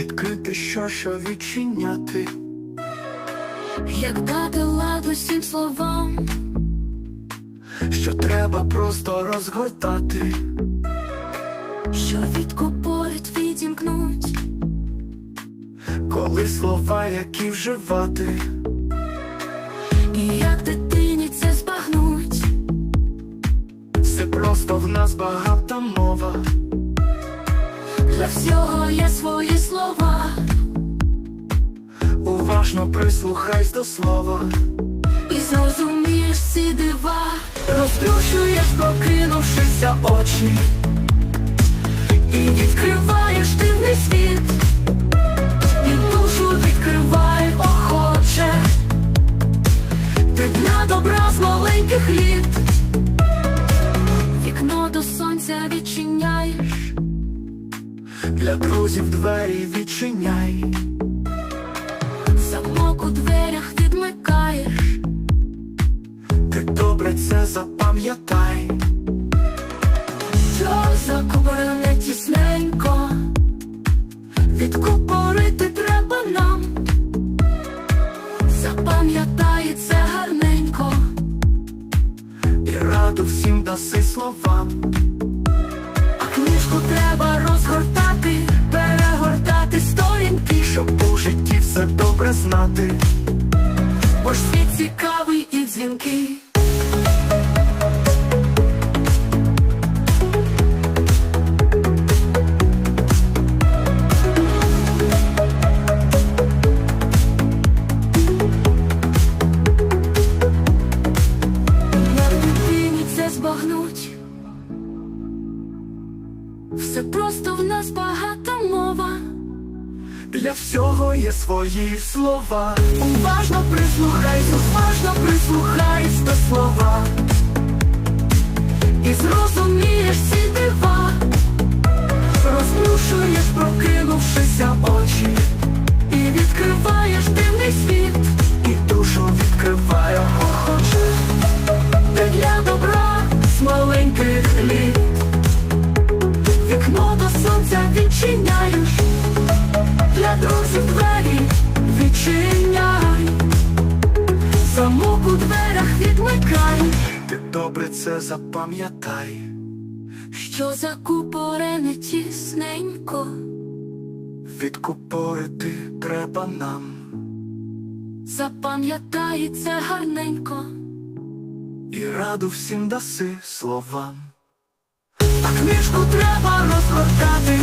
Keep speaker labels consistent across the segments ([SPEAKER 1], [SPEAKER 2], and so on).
[SPEAKER 1] відкрити, що що відчиняти.
[SPEAKER 2] Як дати ладу всім словам,
[SPEAKER 1] Що треба просто розгортати.
[SPEAKER 2] що відкупорить, відімкнуть,
[SPEAKER 1] Коли слова, які вживати,
[SPEAKER 2] і як дитині це збагнуть,
[SPEAKER 1] все просто в нас багата мова.
[SPEAKER 2] для всього є
[SPEAKER 1] Уважно прислухайся до слова,
[SPEAKER 2] і зрозумієш ці дива,
[SPEAKER 1] розплющуєш, прокинувшися очі,
[SPEAKER 2] і відкриваєш дивний світ, і душу відкривай охоче, ти дня добра з маленьких літ, вікно до сонця відчиняєш.
[SPEAKER 1] для друзів двері відчиняй, запам'ятай,
[SPEAKER 2] що закуборене тісненько, відкупорити треба нам, запам'ятай це гарненько,
[SPEAKER 1] і раду всім даси словам.
[SPEAKER 2] а книжку треба розгортати, перегортати сторінки,
[SPEAKER 1] Щоб у житті все добре знати,
[SPEAKER 2] все просто в нас багата мова.
[SPEAKER 1] для всього є свої слова.
[SPEAKER 2] Уважно прислухайся, уважно прислухайся до слова відчиняй. Замок у дверях відмикай.
[SPEAKER 1] Ти добре це запам'ятай,
[SPEAKER 2] Що закупорене тісненько.
[SPEAKER 1] Відкупорити треба нам.
[SPEAKER 2] Запам'ятай це гарненько,
[SPEAKER 1] І раду всім даси словам.
[SPEAKER 2] а книжку треба розгортати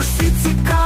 [SPEAKER 2] усі цікаві.